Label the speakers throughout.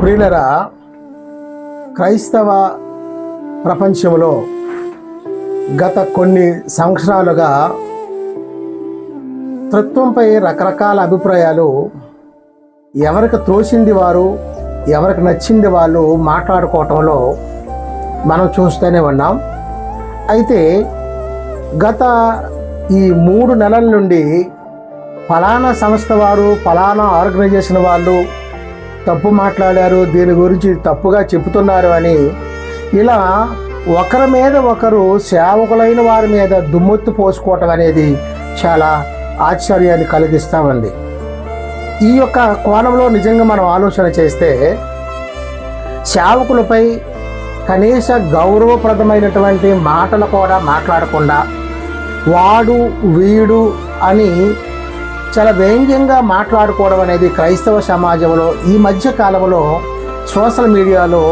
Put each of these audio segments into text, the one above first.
Speaker 1: ప్రియులరా క్రైస్తవ ప్రపంచంలో గత కొన్ని సంవత్సరాలుగా తృత్వంపై రకరకాల అభిప్రాయాలు ఎవరికి తోచింది వారు ఎవరికి నచ్చింది వాళ్ళు మాట్లాడుకోవటంలో మనం చూస్తూనే ఉన్నాం. అయితే గత ఈ మూడు నెలల నుండి ఫలానా సంస్థ వారు ఫలానా ఆర్గనైజేషన్ వాళ్ళు తప్పు మాట్లాడారు దీని గురించి తప్పుగా చెబుతున్నారు అని ఇలా ఒకరి మీద ఒకరు సేవకులైన వారి మీద దుమ్మెత్తు పోసుకోవటం అనేది చాలా ఆశ్చర్యాన్ని కలిగిస్తూ ఉంది ఈ యొక్క కోణంలో నిజంగా మనం ఆలోచన చేస్తే సేవకులపై కనీస గౌరవప్రదమైనటువంటి మాటలు కూడా మాట్లాడకుండా వాడు వీడు అని చాలా వ్యంగ్యంగా మాట్లాడుకోవడం అనేది క్రైస్తవ సమాజంలో ఈ మధ్య కాలంలో సోషల్ మీడియాలో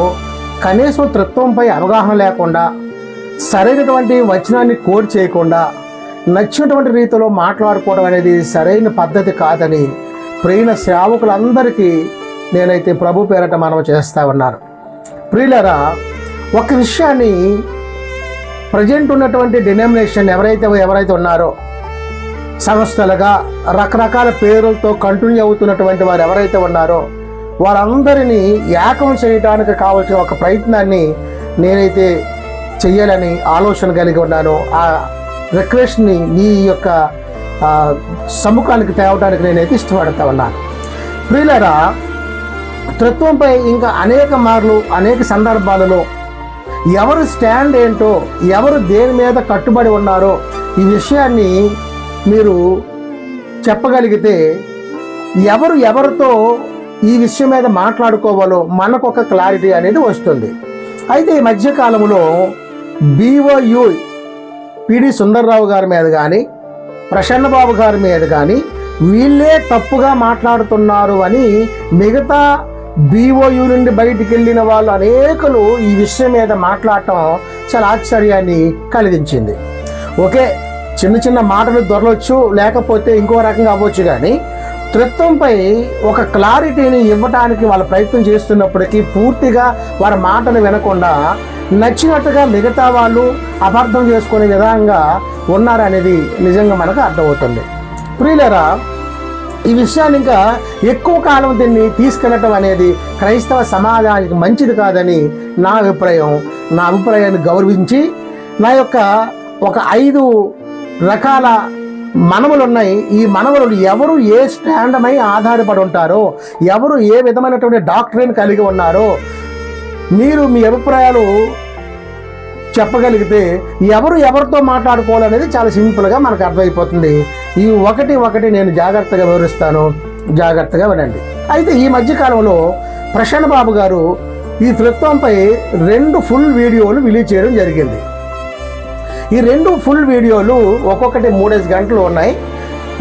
Speaker 1: కనీసం తృత్వంపై అవగాహన లేకుండా సరైనటువంటి వచనాన్ని కోడ్ చేయకుండా నచ్చినటువంటి రీతిలో మాట్లాడుకోవడం అనేది సరైన పద్ధతి కాదని ప్రియుల శ్రావకులందరికీ నేనైతే ప్రభు పేరట మనం చేస్తా ఉన్నాను. ప్రియులరా ఒక విషయాన్ని ప్రజెంట్ ఉన్నటువంటి డినామినేషన్ ఎవరైతే ఎవరైతే ఉన్నారో సంస్థలుగా రకరకాల పేర్లతో కంటిన్యూ అవుతున్నటువంటి వారు ఎవరైతే ఉన్నారో వారందరినీ ఏకం చేయడానికి కావలసిన ఒక ప్రయత్నాన్ని నేనైతే చెయ్యాలని ఆలోచన కలిగి ఉన్నాను. ఆ రిక్వెస్ట్ని నీ యొక్క సముఖానికి తేవడానికి నేనైతే ఇష్టపడతా ఉన్నాను. ప్రియులరా తృత్వంపై ఇంకా అనేక మార్లు అనేక సందర్భాలలో ఎవరు స్టాండ్ ఏంటో ఎవరు దేని మీద కట్టుబడి ఉన్నారో ఈ విషయాన్ని మీరు చెప్పగలిగితే ఎవరు ఎవరితో ఈ విషయం మీద మాట్లాడుకోవాలో మనకు ఒక క్లారిటీ అనేది వస్తుంది. అయితే ఈ మధ్యకాలంలో బీఓయు పిడి సుందర్రావు గారి మీద కానీ ప్రసన్నబాబు గారి మీద కానీ వీళ్ళే తప్పుగా మాట్లాడుతున్నారు అని మిగతా బీఓయు నుండి బయటికి వెళ్ళిన వాళ్ళు అనేకలు ఈ విషయం మీద మాట్లాడటం చాలా ఆశ్చర్యాన్ని కలిగించింది. ఓకే చిన్న చిన్న మాటలు దొరలొచ్చు లేకపోతే ఇంకో రకంగా అవ్వచ్చు కానీ త్రిత్వంపై ఒక క్లారిటీని ఇవ్వటానికి వాళ్ళ ప్రయత్నం చేస్తున్నప్పటికీ పూర్తిగా వారి మాటలు వినకుండా నచ్చినట్టుగా మిగతా వాళ్ళు అపార్థం చేసుకునే విధంగా ఉన్నారనేది నిజంగా మనకు అర్థమవుతుంది. ప్రియులరా ఈ విషయాన్ని ఇంకా ఎక్కువ కాలం దీన్ని తీసుకెళ్ళటం అనేది క్రైస్తవ సమాజానికి మంచిది కాదని నా అభిప్రాయం. నా అభిప్రాయాన్ని గౌరవించి నా యొక్క ఒక ఐదు రకాల మనవులున్నాయి ఈ మనవులు ఎవరు ఏ స్టాండమై ఆధారపడి ఉంటారో ఎవరు ఏ విధమైనటువంటి డాక్టరీని కలిగి ఉన్నారో మీరు మీ అభిప్రాయాలు చెప్పగలిగితే ఎవరు ఎవరితో మాట్లాడుకోవాలనేది చాలా సింపుల్గా మనకు అర్థమైపోతుంది. ఈ ఒకటి ఒకటి నేను జాగ్రత్తగా వివరిస్తాను. జాగ్రత్తగా వినండి. అయితే ఈ మధ్యకాలంలో ప్రశాంత్ బాబు గారు ఈ తృత్వంపై రెండు ఫుల్ వీడియోలు రిలీజ్ చేయడం జరిగింది. ఈ రెండు ఫుల్ వీడియోలు ఒక్కొక్కటి మూడేసి గంటలు ఉన్నాయి.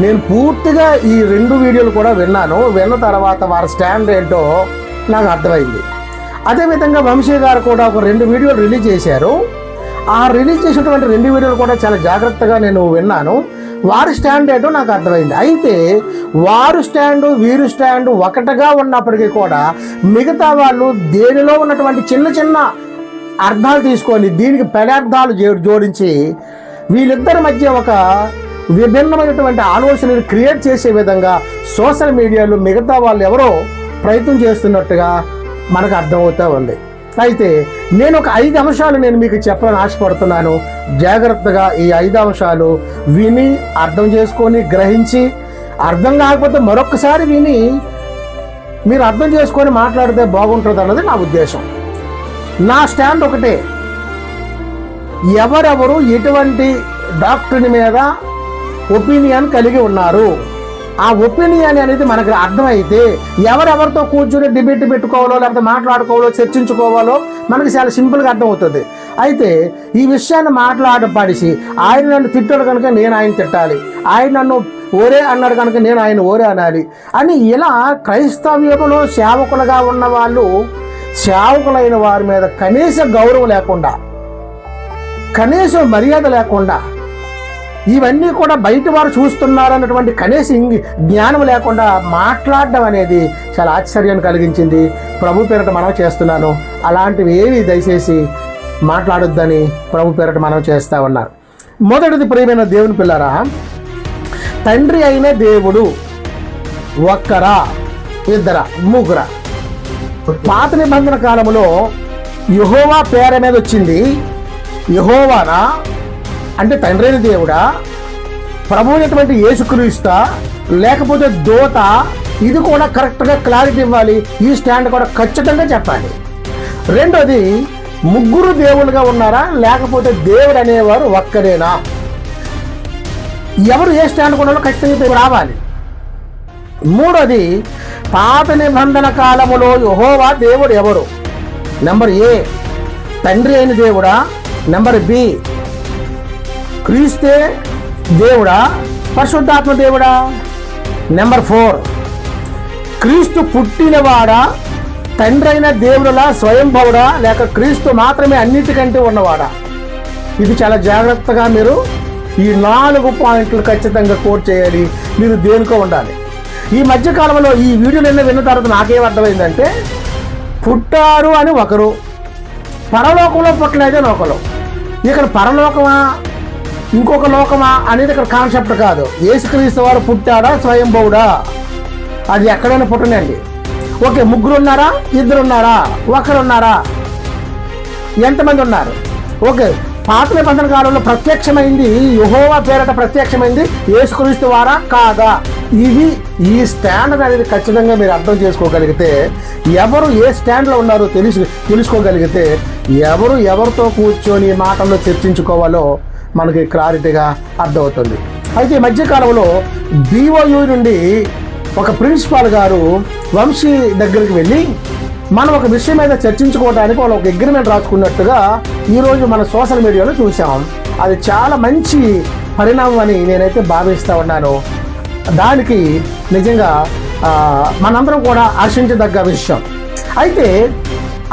Speaker 1: నేను పూర్తిగా ఈ రెండు వీడియోలు కూడా విన్నాను. విన్న తర్వాత వారి స్టాండ్ ఏంటో నాకు అర్థమైంది. అదేవిధంగా వంశీ గారు కూడా ఒక రెండు వీడియోలు రిలీజ్ చేశారు. ఆ రిలీజ్ చేసినటువంటి రెండు వీడియోలు కూడా చాలా జాగ్రత్తగా నేను విన్నాను. వారి స్టాండ్ ఏంటో నాకు అర్థమైంది. అయితే వారు స్టాండు వీరు స్టాండు ఒకటిగా ఉన్నప్పటికీ కూడా మిగతా వాళ్ళు దేనిలో ఉన్నటువంటి చిన్న చిన్న అర్థాలు తీసుకొని దీనికి పదార్థాలు జోడించి వీళ్ళిద్దరి మధ్య ఒక విభిన్నమైనటువంటి ఆలోచనలు క్రియేట్ చేసే విధంగా సోషల్ మీడియాలో మిగతా వాళ్ళు ఎవరో ప్రయత్నం చేస్తున్నట్టుగా మనకు అర్థమవుతూ ఉంది. అయితే నేను ఒక ఐదు అంశాలు నేను మీకు చెప్పాలని ఆశపడుతున్నాను. జాగ్రత్తగా ఈ ఐదు అంశాలు విని అర్థం చేసుకొని గ్రహించి అర్థం కాకపోతే మరొకసారి విని మీరు అర్థం చేసుకొని మాట్లాడితే బాగుంటుంది అన్నది నా ఉద్దేశం. నా స్టాండ్ ఒకటే. ఎవరెవరు ఎటువంటి డాక్టర్ని మీద ఒపీనియన్ కలిగి ఉన్నారు? ఆ ఒపీనియన్ అనేది మనకు అర్థమైతే ఎవరెవరితో కూర్చుని డిబేట్ పెట్టుకోవాలో లేకపోతే మాట్లాడుకోవాలో చర్చించుకోవాలో మనకి చాలా సింపుల్గా అర్థమవుతుంది. అయితే ఈ విషయాన్ని మాట్లాడపడిసి ఆయన నన్ను తిట్టాడు కనుక నేను ఆయన తిట్టాలి. ఆయన నన్ను ఓరే అన్నాడు కనుక నేను ఆయన ఓరే అనాలి అని ఇలా క్రైస్తవ్యంలో సేవకులుగా ఉన్న వాళ్ళు సేవకులైన వారి మీద కనీస గౌరవం లేకుండా కనీసం మర్యాద లేకుండా ఇవన్నీ కూడా బయట వారు చూస్తున్నారన్నటువంటి కనీస ఇంగి జ్ఞానం లేకుండా మాట్లాడడం అనేది చాలా ఆశ్చర్యాన్ని కలిగించింది. ప్రభు పేరట మనం చేస్తున్నాను. అలాంటివి ఏవి దయచేసి మాట్లాడొద్దని ప్రభు పేరట మనం చేస్తా ఉన్నారు. మొదటిది ప్రియమైన దేవుని పిల్లరా తండ్రి అయిన దేవుడు ఒక్కరా ఇద్దరా ముగ్గురా. పాత నిబంధన కాలంలో యహోవా పేర మీద వచ్చింది. యహోవానా? అంటే తండ్రైన దేవుడా? ప్రభు అయినటువంటి యేసుక్రీస్తా లేకపోతే దోత? ఇది కూడా కరెక్ట్గా క్లారిటీ ఇవ్వాలి. ఈ స్టాండ్ కూడా ఖచ్చితంగా చెప్పాలి. రెండోది ముగ్గురు దేవులుగా ఉన్నారా? లేకపోతే దేవుడు అనేవారు ఒక్కరేనా ఎవరు ఏ స్టాండ్ కొన్నాలో ఖచ్చితంగా రావాలి. మూడోది పాత నిబంధన కాలములో యహోవా దేవుడు ఎవరు? నెంబర్ ఏ తండ్రి అయిన దేవుడా? నెంబర్ బి క్రీస్తే దేవుడా? పరిశుద్ధాత్మ దేవుడా? నెంబర్ ఫోర్ క్రీస్తు పుట్టినవాడా? తండ్రి అయిన దేవుడులా స్వయంభవుడా? లేక క్రీస్తు మాత్రమే అన్నిటికంటే ఉన్నవాడా? ఇది చాలా జాగ్రత్తగా మీరు ఈ నాలుగు పాయింట్లు ఖచ్చితంగా కోట్ చేయాలి మీరు దేనికో ఉండాలి. ఈ మధ్య కాలంలో ఈ వీడియోలన్నీ విన్న తర్వాత నాకేం అర్థమైందంటే పుట్టారు అని ఒకరు పరలోకంలో పుట్టలేదని ఒకరు. ఇక్కడ పరలోకమా ఇంకొక లోకమా అనేది ఇక్కడ కాన్సెప్ట్ కాదు. ఏసుక్రీస్తు వారు పుట్టాడా స్వయంభవుడా? అది ఎక్కడైనా పుట్టనండి. ఓకే ముగ్గురు ఉన్నారా ఇద్దరు ఉన్నారా ఒకరు ఉన్నారా ఎంతమంది ఉన్నారు? ఓకే పాత నిబంధన కాలంలో ప్రత్యక్షమైంది యుహోవా పేరట ప్రత్యక్షమైంది. యేసుక్రీస్తు వారా? కాదా? ఇది ఈ స్టాండ్ అనేది ఖచ్చితంగా మీరు అర్థం చేసుకోగలిగితే ఎవరు ఏ స్టాండ్లో ఉన్నారో తెలుసు తెలుసుకోగలిగితే ఎవరు ఎవరితో కూర్చొని మాటల్లో చర్చించుకోవాలో మనకి క్లారిటీగా అర్థమవుతుంది. అయితే ఈ మధ్యకాలంలో బీఓయూ నుండి ఒక ప్రిన్సిపాల్ గారు వంశీ దగ్గరికి వెళ్ళి మనం ఒక విషయం మీద చర్చించుకోవడానికి వాళ్ళు ఒక అగ్రిమెంట్ రాసుకున్నట్టుగా ఈరోజు మన సోషల్ మీడియాలో చూసాం అది చాలా మంచి పరిణామం అని నేనైతే భావిస్తూ ఉన్నాను. దానికి నిజంగా మనందరం కూడా ఆశించదగ్గ విషయం. అయితే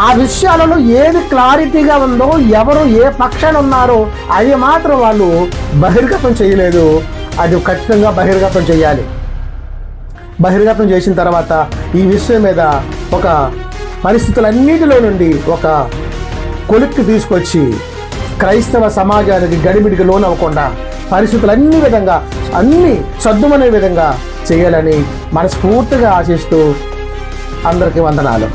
Speaker 1: ఆ విషయాలలో ఏది క్లారిటీగా ఉందో ఎవరు ఏ పక్షాన ఉన్నారో అది మాత్రం వాళ్ళు బహిర్గతం చేయలేదు. అది ఖచ్చితంగా బహిర్గతం చేయాలి. బహిర్గతం చేసిన తర్వాత ఈ విషయం మీద ఒక పరిస్థితులన్నిటిలో నుండి ఒక కొలిక్కి తీసుకొచ్చి క్రైస్తవ సమాజానికి గడిబిడికి లోనవ్వకుండా పరిస్థితులు అన్ని విధంగా అన్ని సర్దుమనే విధంగా చేయాలని మనస్ఫూర్తిగా ఆశిస్తూ అందరికీ వందనాలు.